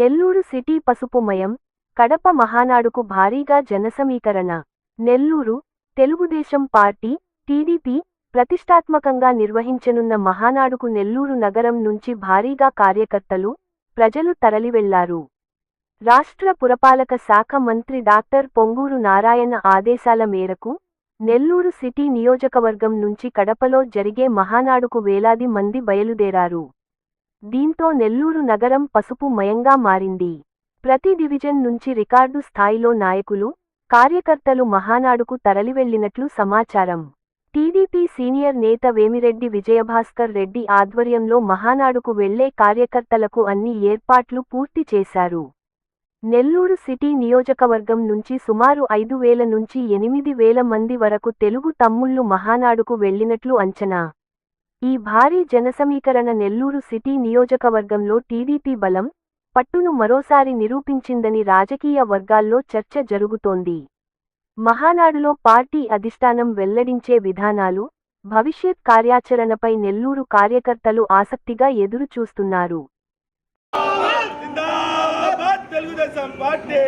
Nellore city పసుపుమయం Kadapa మహానాడుకు భారీగా జనసమీకరణ. నెల్లూరు తెలుగుదేశం పార్టీ టీడీపీ ప్రతిష్టాత్మకంగా నిర్వహించనున్న మహానాడుకు నెల్లూరు నగరం నుంచి భారీగా కార్యకర్తలు ప్రజలు తరలివెళ్ళారు. రాష్ట్ర పురపాలక శాఖ మంత్రి డాక్టర్ పొంగూరు నారాయణ ఆదేశాల మేరకు నెల్లూరు సిటీ నియోజకవర్గం నుంచి కడపలో జరిగే మహానాడుకు వేలాది మంది బయలుదేరారు. దీంతో నెల్లూరు నగరం పసుపు మయంగా మారింది. ప్రతి డివిజన్ నుంచి రికార్డు స్థాయిలో నాయకులు కార్యకర్తలు మహానాడుకు తరలివెళ్ళినట్లు సమాచారం. టీడీపీ సీనియర్ నేత వేమిరెడ్డి విజయభాస్కర్ రెడ్డి ఆధ్వర్యంలో మహానాడుకు వెళ్ళే కార్యకర్తలకు అన్ని ఏర్పాట్లు పూర్తి చేశారు. నెల్లూరు సిటీ నియోజకవర్గం నుంచి సుమారు ఐదు వేల నుంచి ఎనిమిది వేల మంది వరకు తెలుగు తమ్ముళ్ళు మహానాడుకు వెళ్ళినట్లు అంచనా ఈ భారీ జనసమీకరణ నెల్లూరు సిటీ నియోజకవర్గంలో టీడీపీ బలం పట్టును మరోసారి నిరూపించిందని రాజకీయ వర్గాల్లో చర్చ జరుగుతోంది. మహానాడులో పార్టీ అధిష్టానం వెల్లడించే విధానాలు భవిష్యత్ కార్యాచరణపై నెల్లూరు కార్యకర్తలు ఆసక్తిగా ఎదురు చూస్తున్నారు తెలుగుదేశం పార్టీ!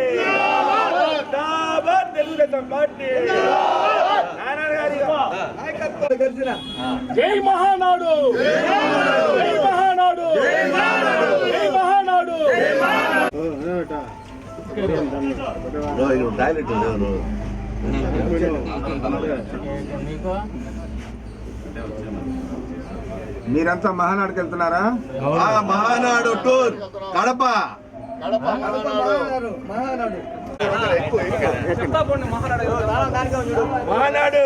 జై మహానాడు. జై మహానాడు. జై మహానాడు. టాయిలెట్ మీరంతా మహానాడుకి వెళ్తున్నారా? మహానాడు టూర్ కడప. మహానాడు.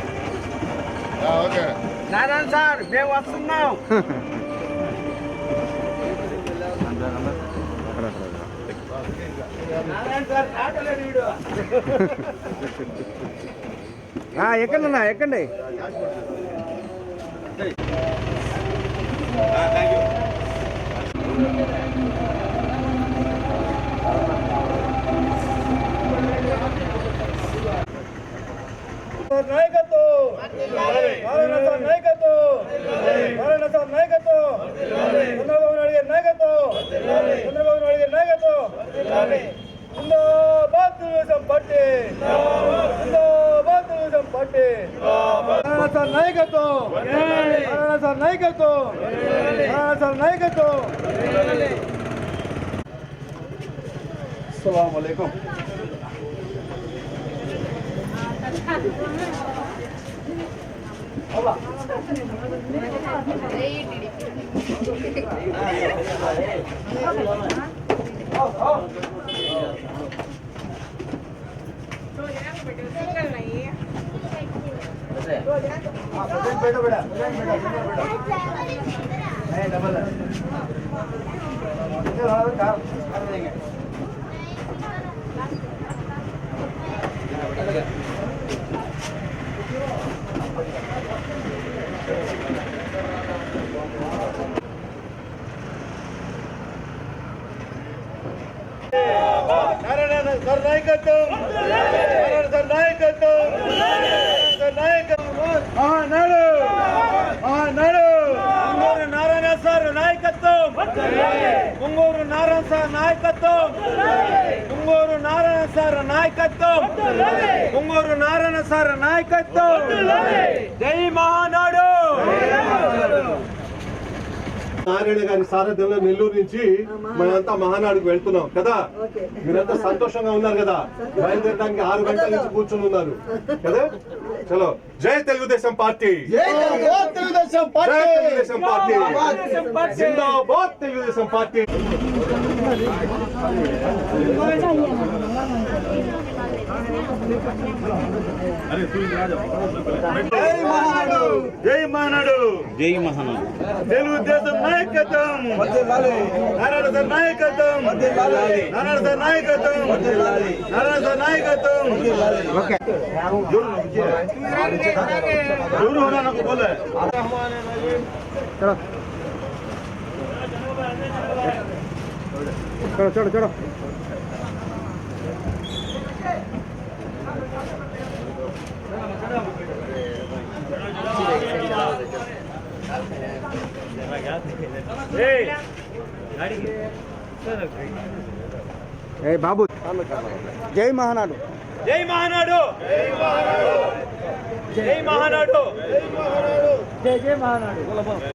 నారాయణ సార్ మేము వస్తున్నాం. నారాయణ సార్ ఆటలేడు వీడు. ఎక్కడన్నా ఎక్కండి సార్ నాయకత్వం నారాయణ సార్ నాయకత్వం నారాయణ సార్ నాయకత్వం చంద్రబాబు నాయుడు గారి నాయకత్వం చంద్రబాబు నాయుడు గారి నాయకత్వం జిందాబాద్ తెలుగుదేశం పార్టీ జిందాబాద్ తెలుగుదేశం పార్టీ నారాయణ సార్ నాయకత్వం నారాయణ సార్ నాయకత్వం నారాయణ సార్ నాయకత్వం అస్సలం అయికం నారాయణ సార్ నాయకత్వం నారాయణ సార్ నాయకత్వం సార్ నాయకత్వం మహానాడు. మహానాడు. ముంగూరు నారాయణ సార్ నాయకత్వం. ముంగూరు నారాయణ సార్ నాయకత్వం. ముంగూరు నారాయణ సార్ నాయకత్వం. ముంగూరు నారాయణ సార్ నాయకత్వం. జై మహానాడు. నారాయణ గారి సారథ్యంలో నెల్లూరు నుంచి మనంతా మహానాడుకు వెళ్తున్నాం కదా? మీరంతా సంతోషంగా ఉన్నారు కదా? బయలుదేరడానికి ఆరు గంటల నుంచి కూర్చొని ఉన్నారు కదా? చలో. జై తెలుగుదేశం పార్టీ. జై తెలుగుదేశం పార్టీ. జిందాబాద్ తెలుగుదేశం పార్టీ. జై మహానాడు జై మహానాడు జై మహానాడు తెలుగుదేశం నాయకత్వం నారాయణ సార్ నాయకత్వం నారాయణ సార్ నాయకత్వం నారాయణ సార్ నాయకత్వం ఓకే ఎవరు होना ना बोले చలో చలో చలో ఏ బాబు జై మహానాడు జై మహానాడు జై మహానాడు జై జై మహానాడు